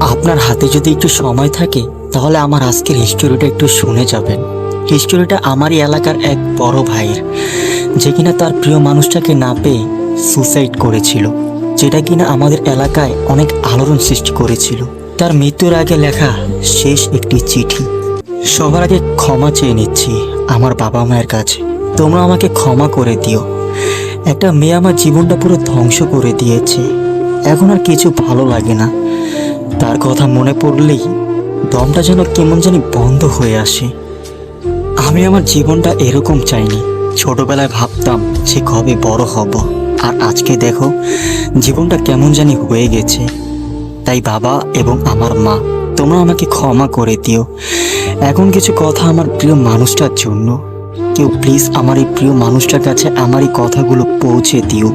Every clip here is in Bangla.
আপনার হাতে যদি একটু সময় থাকে, তাহলে আমার আজকের হিস্টোরিটা একটু শুনে যাবেন। হিস্টোরিটা আমারই এলাকার এক বড় ভাইয়ের, যে কিনা তার প্রিয় মানুষটাকে না পেয়ে সুসাইড করেছিল, যেটা কিনা আমাদের এলাকায় অনেক আলোড়ন সৃষ্টি করেছিল। তার মৃত্যুর আগে লেখা শেষ একটি চিঠি। সবার আগে ক্ষমা চেয়ে নিচ্ছি আমার বাবা মায়ের কাছে। তোমরা আমাকে ক্ষমা করে দিও। একটা মেয়ে আমার জীবনটা পুরো ধ্বংস করে দিয়েছে। এখন আর কিছু ভালো লাগে না। তার কথা মনে পড়লেই দমটা যেন কেমন জানি বন্ধ হয়ে আসে। আমি আমার জীবনটা এরকম চাইনি। ছোটবেলায় ভাবতাম যে কবে বড় হব। আর আজকে দেখো, জীবনটা কেমন জানি হয়ে গেছে। তাই বাবা এবং আমার মা, তোমরা আমাকে ক্ষমা করে দিও। এখন কিছু কথা আমার প্রিয় মানুষটার জন্য। কেউ প্লিজ আমার এই প্রিয় মানুষটার কাছে আমার এই কথাগুলো পৌঁছে দিও।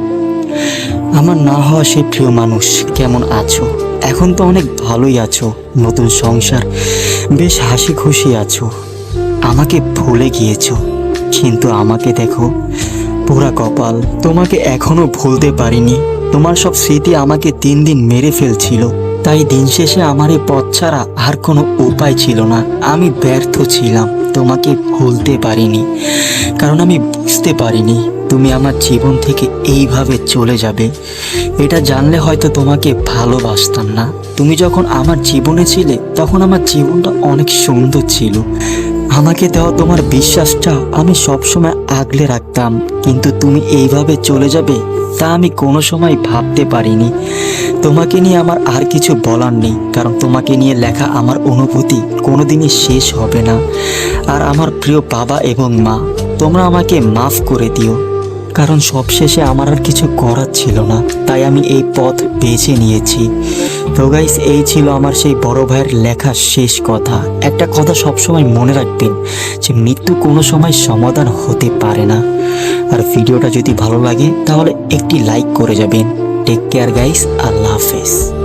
আমার না হওয়া সেই প্রিয় মানুষ কেমন আছো? এখন তো অনেক ভালোই আছো, নতুন সংসার, বেশ হাসি খুশি আছো। আমাকে ভুলে গিয়েছো, কিন্তু আমাকে দেখো পুরা কপাল, তোমাকে এখনও ভুলতে পারিনি। তোমার সব স্মৃতি আমাকে তিন দিন মেরে ফেলছিল। তাই দিন শেষে আমার এই পথ ছাড়া আর কোনো উপায় ছিল না। আমি ব্যর্থ ছিলাম, তোমাকে ভুলতে পারিনি, কারণ আমি বুঝতে পারিনি। তুমি আমার জীবন থেকে এইভাবে চলে যাবে। এটা জানলে হয়তো তোমাকে ভালোবাসতাম না। তুমি যখন আমার জীবনে ছিলে, তখন আমার জীবনটা অনেক সুন্দর ছিল। আমাকে দেওয়া তোমার বিশ্বাসটা আমি সবসময় আগলে রাখতাম। কিন্তু তুমি এইভাবে চলে যাবে, তা আমি কোনো সময় ভাবতে পারিনি। তোমাকে নিয়ে আমার আর কিছু বলার নেই, কারণ তোমাকে নিয়ে লেখা আমার অনুভূতি কোনোদিনই শেষ হবে না। আর আমার প্রিয় বাবা এবং মা, তোমরা আমাকে মাফ করে দিও। কারণ সবশেষে আমার আর কিছু করার ছিল না। তাই আমি এই পথ বেছে নিয়েছি। তো গাইস এই ছিল আমার সেই বড় ভাইয়ের লেখা শেষ কথা। একটা কথা সবসময় মনে রাখবেন, যে মৃত্যু কোনো সময় সমাধান হতে পারে না। আর ভিডিওটা যদি ভালো লাগে, তাহলে একটি লাইক করে যাবেন। টেক কেয়ার গাইস আল্লাহ হাফেজ।